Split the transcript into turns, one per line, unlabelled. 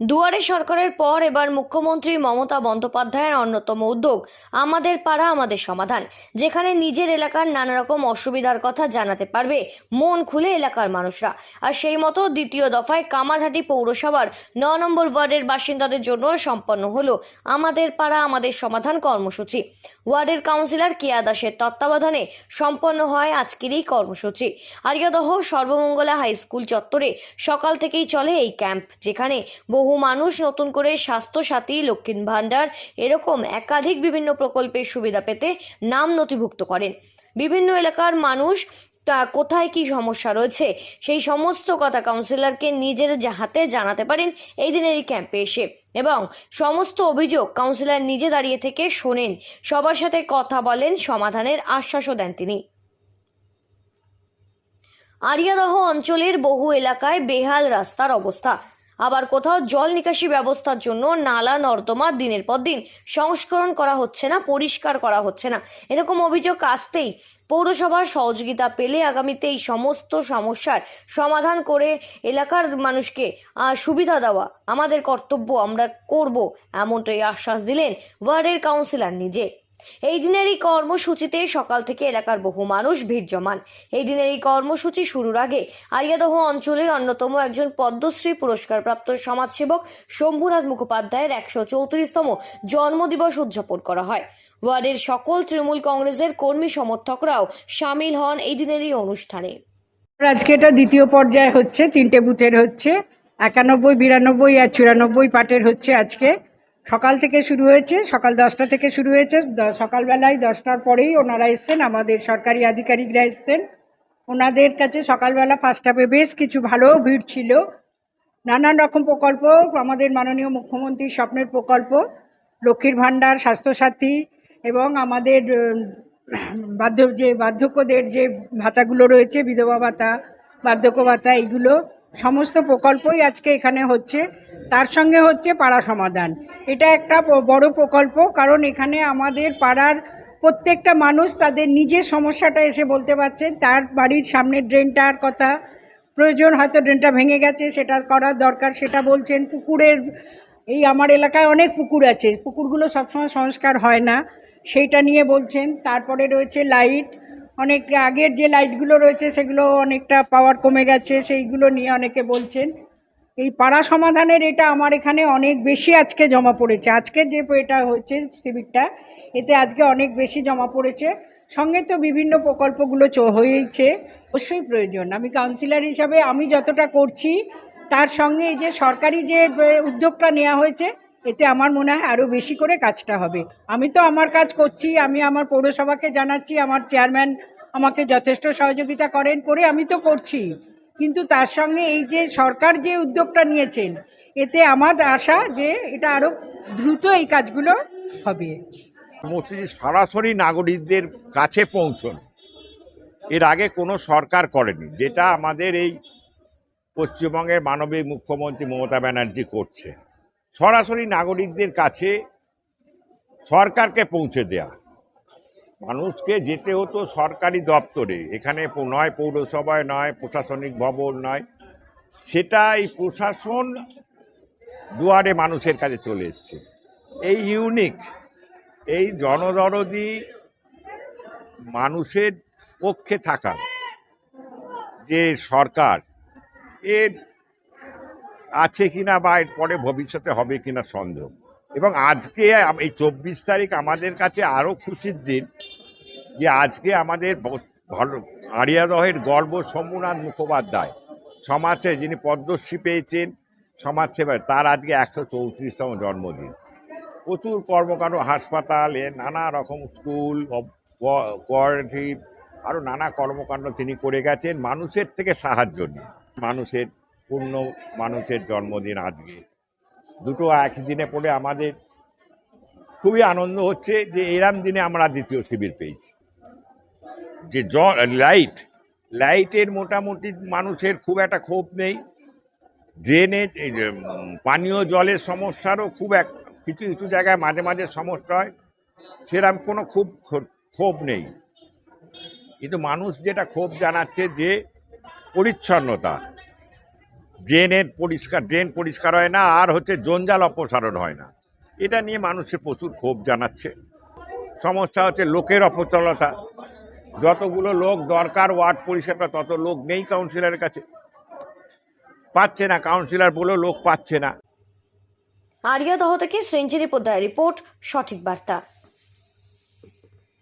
দুয়ারে সরকারের পর এবার মুখ্যমন্ত্রী মমতা বন্দ্যোপাধ্যায়ের অন্যতম উদ্যোগ, আমাদের পাড়া, আমাদের সমাধান, যেখানে নিজের এলাকার নানা রকম অসুবিধার কথা জানাতে পারবে মন খুলে এলাকার মানুষরা। আর সেই মতো দ্বিতীয় দফায় কামারহাটি পৌরসভার ন নম্বর ওয়ার্ডের বাসিন্দাদের জন্য সম্পন্ন হলো আমাদের পাড়া, আমাদের সমাধান কর্মসূচি। ওয়ার্ডের কাউন্সিলর কেয়া দাসের তত্ত্বাবধানে সম্পন্ন হয় আজকের এই কর্মসূচি। আরিয়াদহ সর্বমঙ্গলা হাই স্কুল চত্বরে সকাল থেকেই চলে এই ক্যাম্প, যেখানে বহু মানুষ নতুন করে স্বাস্থ্যসাথী লক্ষ্মীর ভাণ্ডার এরকম একাধিক বিভিন্ন প্রকল্পের সুবিধা পেতে নাম নথিভুক্ত করেন। বিভিন্ন এলাকার মানুষ তা কোথায় কি সমস্যা রয়েছে সেই সমস্ত কথা কাউন্সিলরকে নিজের হাতে জানাতে পারেন এই দিনের এই ক্যাম্পে এসে এবং সমস্ত অভিযোগ কাউন্সিলর নিজে দাঁড়িয়ে থেকে শোনেন। সবার সাথে কথা বলেন, সমাধানের আশ্বাসও দেন তিনি। আরিয়াদহ অঞ্চলের বহু এলাকায় বেহাল রাস্তার অবস্থা। আবার কোথাও জল নিকাশি ব্যবস্থার জন্য নালা, নর্দমা দিনের পর দিন সংস্করণ করা হচ্ছে না, পরিষ্কার করা হচ্ছে না। এরকম অভিযোগ আসতেই পৌরসভার সহযোগিতা পেলে আগামীতে এই সমস্ত সমস্যার সমাধান করে এলাকার মানুষকে সুবিধা দেওয়া আমাদের কর্তব্য, আমরা করব, এমনটাই আশ্বাস দিলেন ওয়ার্ডের কাউন্সিলর নিজে। এই দিনের এই কর্মসূচিতে সকাল থেকে এলাকার বহু মানুষ ভিড় জমান। এই দিনের এই কর্মসূচি শুরুর আগে আরিয়াদহ অঞ্চলের অন্যতম একজন পদ্মশ্রী পুরস্কারপ্রাপ্ত সমাজসেবক শম্ভুনাথ মুখোপাধ্যায়ের একশো চৌত্রিশতম জন্মদিবস উদযাপন করা হয়। ওয়ার্ডের সকল তৃণমূল কংগ্রেসের কর্মী সমর্থকরাও সামিল হন এই দিনের এই অনুষ্ঠানে।
আজকে এটা দ্বিতীয় পর্যায়ে হচ্ছে, তিনটে বুথের হচ্ছে, একানব্বই, বিরানব্বই আর চুরানব্বই পার্টের হচ্ছে আজকে। সকাল থেকে শুরু হয়েছে, সকাল দশটা থেকে শুরু হয়েছে। সকালবেলায় দশটার পরেই ওনারা এসছেন, আমাদের সরকারি আধিকারিকরা এসছেন। ওনাদের কাছে সকালবেলা ফার্স্ট হাফে বেশ কিছু ভালো ভিড় ছিল। নানান রকম প্রকল্প, আমাদের মাননীয় মুখ্যমন্ত্রীর স্বপ্নের প্রকল্প, লক্ষ্মীর ভাণ্ডার, স্বাস্থ্যসাথী এবং আমাদের বার্ধ, যে বার্ধক্যদের যে ভাতাগুলো রয়েছে, বিধবা ভাতা, বার্ধক্য ভাতা, এইগুলো, সমস্ত প্রকল্পই আজকে এখানে হচ্ছে। তার সঙ্গে হচ্ছে পাড়া সমাধান। এটা একটা বড় প্রকল্প, কারণ এখানে আমাদের পাড়ার প্রত্যেকটা মানুষ তাদের নিজের সমস্যাটা এসে বলতে পারছেন। তার বাড়ির সামনে ড্রেনটার কথা, প্রয়োজন হয়তো ড্রেনটা ভেঙে গেছে, সেটা করার দরকার, সেটা বলছেন। পুকুরের, এই আমার এলাকায় অনেক পুকুর আছে, পুকুরগুলো সবসময় সংস্কার হয় না, সেইটা নিয়ে বলছেন। তারপরে রয়েছে লাইট, অনেক আগের যে লাইটগুলো রয়েছে, সেগুলো অনেকটা পাওয়ার কমে গেছে, সেইগুলো নিয়ে অনেকে বলছেন। এই পাড়া সমাধানের এটা আমার এখানে অনেক বেশি আজকে জমা পড়েছে। আজকে যে এটা হচ্ছে শিবিরটা এতে আজকে অনেক বেশি জমা পড়েছে। সঙ্গে তো বিভিন্ন প্রকল্পগুলো হয়েইছে অবশ্যই প্রয়োজন। আমি কাউন্সিলর হিসাবে আমি যতটা করছি, তার সঙ্গে এই যে সরকারি যে উদ্যোগটা নেওয়া হয়েছে, এতে আমার মনে হয় আরও বেশি করে কাজটা হবে। আমি তো আমার কাজ করছি, আমি আমার পৌরসভাকে জানাচ্ছি, আমার চেয়ারম্যান আমাকে যথেষ্ট সহযোগিতা করেন, করে আমি তো করছি। কিন্তু তার সঙ্গে এই যে সরকার যে উদ্যোগটা নিয়েছেন, এতে আমার আশা যে এটা আরও দ্রুত এই কাজগুলো হবে।
কর্মসূচি সরাসরি নাগরিকদের কাছে পৌঁছন। এর আগে কোনো সরকার করেনি, যেটা আমাদের এই পশ্চিমবঙ্গের মানবিক মুখ্যমন্ত্রী মমতা ব্যানার্জি করছে। সরাসরি নাগরিকদের কাছে সরকারকে পৌঁছে দেয়া। মানুষকে যেতে হতো সরকারি দপ্তরে। এখানে নয় পৌরসভায় নয়, প্রশাসনিক ভবন নয়। সেটা এই প্রশাসন দুয়ারে মানুষের কাছে চলে এসছে। এই ইউনিক এই জনদরদি মানুষের পক্ষে থাকা যে সরকার, এর আছে কিনা বা এর পরে ভবিষ্যতে হবে কিনা সন্দেহ। এবং আজকে এই চব্বিশ তারিখ আমাদের কাছে আরও খুশির দিন যে আজকে আমাদের ভালো আরিয়াদহের গর্ব শম্ভুনাথ মুখোপাধ্যায় সমাজে যিনি পদ্মশ্রী পেয়েছেন সমাজসেবায় তার আজকে একশো চৌত্রিশতম জন্মদিন। প্রচুর কর্মকাণ্ড, হাসপাতাল, নানা রকম স্কুল কোয়ারেটিভ, আরও নানা কর্মকাণ্ড তিনি করে গেছেন। মানুষের থেকে সাহায্য নিয়ে, মানুষের পূর্ণ মানুষের জন্মদিন আজকে। দুটো একই দিনে পড়ে আমাদের খুবই আনন্দ হচ্ছে যে এরম দিনে আমরা দ্বিতীয় শিবির পেয়েছি। যে জল লাইট লাইটের মোটামুটি মানুষের খুব একটা ক্ষোভ নেই। উম, পানীয় জলের সমস্যারও খুব এক কিছু কিছু জায়গায় মাঝে মাঝে সমস্যা হয়। সেরকম কোনো খুব ক্ষো- ক্ষোভ নেই। কিন্তু মানুষ যেটা ক্ষোভ জানাচ্ছে যে পরিচ্ছন্নতা ড্রেনের পরিষ্কার, ড্রেন পরিষ্কার হয় না, আর হচ্ছে জঞ্জাল অপসারণ হয় না। এটা নিয়ে মানুষের প্রচুর ক্ষোভ জানাচ্ছে। সমস্যা হচ্ছে লোকের অপচলতা। যতগুলো লোক দরকার, ওয়ার্ড পরিষেবা তত লোক নেই কাউন্সিলরের কাছে। পাচ্ছে না, কাউন্সিলর বলেও লোক পাচ্ছে না।
আরিয়াদহ থেকে সেঞ্চুরি পোদ্দার রিপোর্ট, সঠিক বার্তা।